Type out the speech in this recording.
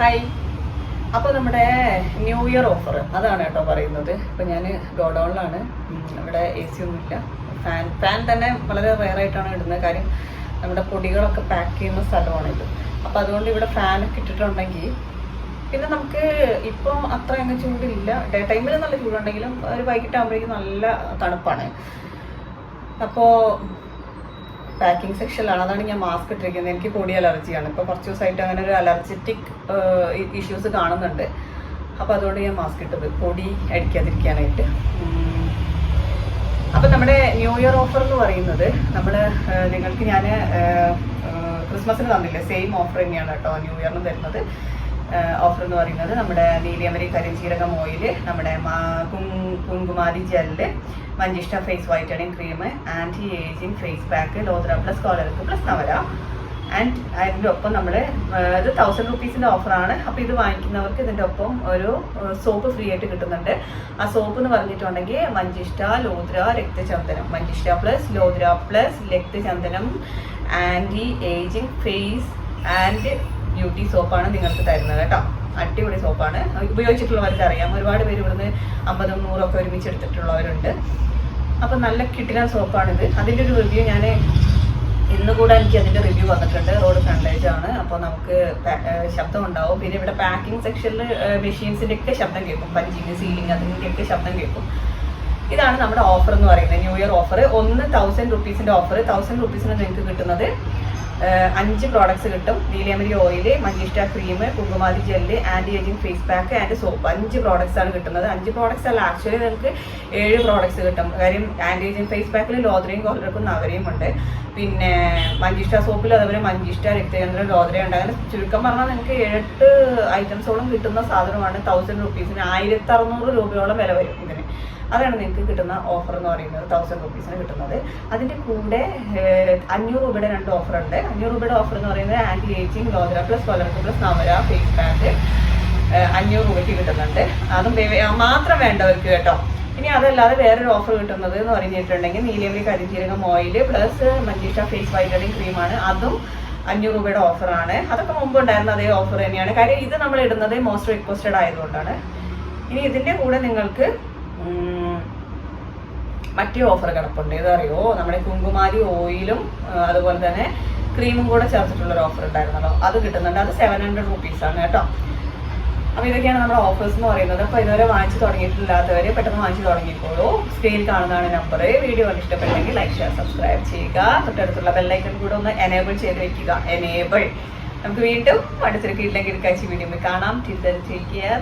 Hi അപ്പോൾ നമ്മുടെ new year offer അതാണ് കേട്ടോ പറയുന്നത്. ഇപ്പോൾ ഞാൻ ഗോഡൗണിലാണ്. ഇവിടെ എ സി ഒന്നുമില്ല. ഫാൻ ഫാൻ തന്നെ വളരെ റയർ ആയിട്ടാണ് ഇടുന്നത്. കാര്യം നമ്മുടെ പൊടികളൊക്കെ പാക്ക് ചെയ്യുന്ന സ്ഥലമാണിത് അപ്പോൾ അതുകൊണ്ട് ഇവിടെ ഫാനൊക്കെ ഇട്ടിട്ടുണ്ടെങ്കിൽ പിന്നെ നമുക്ക് ഇപ്പം അത്ര അങ്ങ് ചൂടില്ല. ഡേ ടൈമിൽ നല്ല ചൂടുണ്ടെങ്കിലും ഒരു വൈകിട്ടാകുമ്പോഴേക്കും നല്ല തണുപ്പാണ്. അപ്പോൾ പാക്കിംഗ് സെക്ഷനിലാണ് അതാണ് ഞാൻ മാസ്ക് ഇട്ടിരിക്കുന്നത്. എനിക്ക് പൊടി അലർജിയാണ് ഇപ്പോൾ കുറച്ച് ദിവസമായിട്ട് അങ്ങനെ ഒരു അലർജറ്റിക് ഇഷ്യൂസ് കാണുന്നുണ്ട്. അപ്പോൾ അതുകൊണ്ട് ഞാൻ മാസ്ക് ഇട്ടത്. പൊടി അടിക്കാതിരിക്കാനായിട്ട്. അപ്പോൾ അപ്പം നമ്മുടെ ന്യൂ ഇയർ ഓഫർ എന്ന് പറയുന്നത് നമ്മൾ നിങ്ങൾക്ക് ഞാൻ ക്രിസ്മസിന് തന്നില്ലേ? സെയിം ഓഫർ തന്നെയാണ് കേട്ടോ ന്യൂ ഇയറിന് തരുന്നത്. ഓഫർ എന്ന് പറയുന്നത് നമ്മുടെ നീലിയമരി കരിഞ്ചീരകം ഓയിൽ നമ്മുടെ കുങ്കുമാരി gel മഞ്ചിഷ്ട face whitening cream anti ageing face pack lodhra plus കോളർക്ക് പ്ലസ് നവര. ആൻഡ് അതിന്റെ ഒപ്പം നമ്മൾ ഇത് തൗസൻഡ് റുപ്പീസിന്റെ ഓഫറാണ് അപ്പോൾ ഇത് വാങ്ങിക്കുന്നവർക്ക് ഇതിന്റെ ഒപ്പം ഒരു സോപ്പ് ഫ്രീ ആയിട്ട് കിട്ടുന്നുണ്ട്. ആ സോപ്പ് എന്ന് പറഞ്ഞിട്ടുണ്ടെങ്കിൽ മഞ്ചിഷ്ട ലോദ്ര രക്തചന്ദനം. മഞ്ചിഷ്ട പ്ലസ് ലോദ്ര plus രക്തചന്ദനം anti ageing face and beauty സോപ്പാണ് നിങ്ങൾക്ക് തരുന്നത് കേട്ടോ. അടിപൊളി സോപ്പാണ്. ഉപയോഗിച്ചിട്ടുള്ളവർക്ക് അറിയാം. ഒരുപാട് പേര് ഇവിടുന്ന് അമ്പതും നൂറും ഒക്കെ ഒരുമിച്ച് എടുത്തിട്ടുള്ളവരുണ്ട്. അപ്പം നല്ല കിട്ടിന സോപ്പാണിത്. അതിന്റെ ഒരു റിവ്യൂ ഞാൻ ഇന്ന് കൂടെ എനിക്ക് അതിന്റെ റിവ്യൂ വന്നിട്ടുണ്ട്. റോഡ് ആണ്. അപ്പോൾ നമുക്ക് ശബ്ദം ഉണ്ടാവും പിന്നെ ഇവിടെ പാക്കിംഗ് സെക്ഷനിൽ മെഷീൻസിന്റെ ഒക്കെ ശബ്ദം കേൾക്കും. പഞ്ചിങ് സീലിംഗ് അതിന്റെ ഒക്കെ ശബ്ദം കേൾക്കും. ഇതാണ് നമ്മുടെ ഓഫർ എന്ന് പറയുന്നത്. ന്യൂ ഇയർ ഓഫർ ഒന്ന് തൗസൻഡ് റുപ്പീസിന്റെ ഓഫർ തൗസൻഡ് റുപ്പീസിന് നിങ്ങൾക്ക് കിട്ടുന്നത് അഞ്ച് പ്രോഡക്ട്സ് കിട്ടും. നീലിയമരി ഓയിൽ മഞ്ചിഷ്ട cream Kumkumadi gel anti ageing face pack and soap അഞ്ച് പ്രോഡക്ട്സ് ആണ് കിട്ടുന്നത്. അഞ്ച് പ്രോഡക്ട്സ് അല്ല ആക്ച്വലി നിങ്ങൾക്ക് ഏഴ് പ്രോഡക്ട്സ് കിട്ടും. കാര്യം ആന്റി ഏജിങ് ഫേസ് പാക്കിൽ ലോദ്രയും കോലർക്കും നവരയും ഉണ്ട്. പിന്നെ മഞ്ചിഷ്ട സോപ്പിൽ അതുപോലെ മഞ്ചിഷ്ട രക്തചന്ദ്രം ലോദ്ര ഉണ്ട്. അങ്ങനെ ചുരുക്കം പറഞ്ഞാൽ നിങ്ങൾക്ക് ഏഴെട്ട് ഐറ്റംസോളം കിട്ടുന്ന സാധനമാണ്. തൗസൻഡ് റുപ്പീസിന് ആയിരത്തി അറുന്നൂറ് രൂപയോളം വില വരും ഇതിന്. അതാണ് നിങ്ങൾക്ക് കിട്ടുന്ന ഓഫർ എന്ന് പറയുന്നത് തൗസൻഡ് റുപ്പീസിന് കിട്ടുന്നത്. അതിന്റെ കൂടെ അഞ്ഞൂറ് രൂപയുടെ രണ്ട് ഓഫർ ഉണ്ട്. അഞ്ഞൂറ് രൂപയുടെ ഓഫർ എന്ന് പറയുന്നത് ആന്റി ഏജിങ് ലോദ്ര പ്ലസ് കൊലർക്ക് പ്ലസ് നവര ഫേസ് പാക്ക് അഞ്ഞൂറ് രൂപയ്ക്ക് കിട്ടുന്നുണ്ട്. അതും മാത്രം വേണ്ടവർക്ക് കേട്ടോ. ഇനി അതല്ലാതെ വേറൊരു ഓഫർ കിട്ടുന്നത് എന്ന് പറഞ്ഞിട്ടുണ്ടെങ്കിൽ നീലിയമരി കരിഞ്ചീരകം ഓയിൽ പ്ലസ് മഞ്ചീഷ ഫേസ് വൈറ്റനിങ് ക്രീമാണ് അതും അഞ്ഞൂറ് രൂപയുടെ ഓഫറാണ് അതൊക്കെ മുമ്പ് ഉണ്ടായിരുന്ന അതേ ഓഫർ തന്നെയാണ്. കാര്യം ഇത് നമ്മൾ ഇടുന്നത് മോസ്റ്റ് റിക്വസ്റ്റഡ് ആയതുകൊണ്ടാണ്. ഇനി ഇതിന്റെ കൂടെ നിങ്ങൾക്ക് മറ്റേ ഓഫർ കിടപ്പുണ്ട്. ഏതറിയോ? നമ്മുടെ കുങ്കുമാരി ഓയിലും അതുപോലെ തന്നെ ക്രീമും കൂടെ ചേർത്തിട്ടുള്ള ഒരു ഓഫർ ഉണ്ടായിരുന്നല്ലോ. അത് കിട്ടുന്നുണ്ട്. അത് സെവൻ ഹൺഡ്രഡ് റുപ്പീസ് ആണ് കേട്ടോ. അപ്പോൾ ഇതൊക്കെയാണ് നമ്മുടെ ഓഫേഴ്സ് എന്ന് പറയുന്നത്. അപ്പോൾ ഇതുവരെ വാങ്ങിച്ചു തുടങ്ങിയിട്ടില്ലാത്തവർ പെട്ടെന്ന് വാങ്ങിച്ചു തുടങ്ങിക്കോളൂ. സ്ക്രീനിൽ കാണുന്നതാണ് നമ്പർ വീഡിയോ ഇഷ്ടപ്പെട്ടെങ്കിൽ ലൈക്ക് ഷെയർ സബ്സ്ക്രൈബ് ചെയ്യുക. തൊട്ടടുത്തുള്ള ബെല്ലൈക്കൺ കൂടെ ഒന്ന് എനേബിൾ ചെയ്ത് വെക്കുക. എനേബിൾ നമുക്ക് വീണ്ടും അടുത്തൊരു കീഴിലേക്ക് എടുക്കാഴ്ച വീഡിയോ കാണാം. Till take care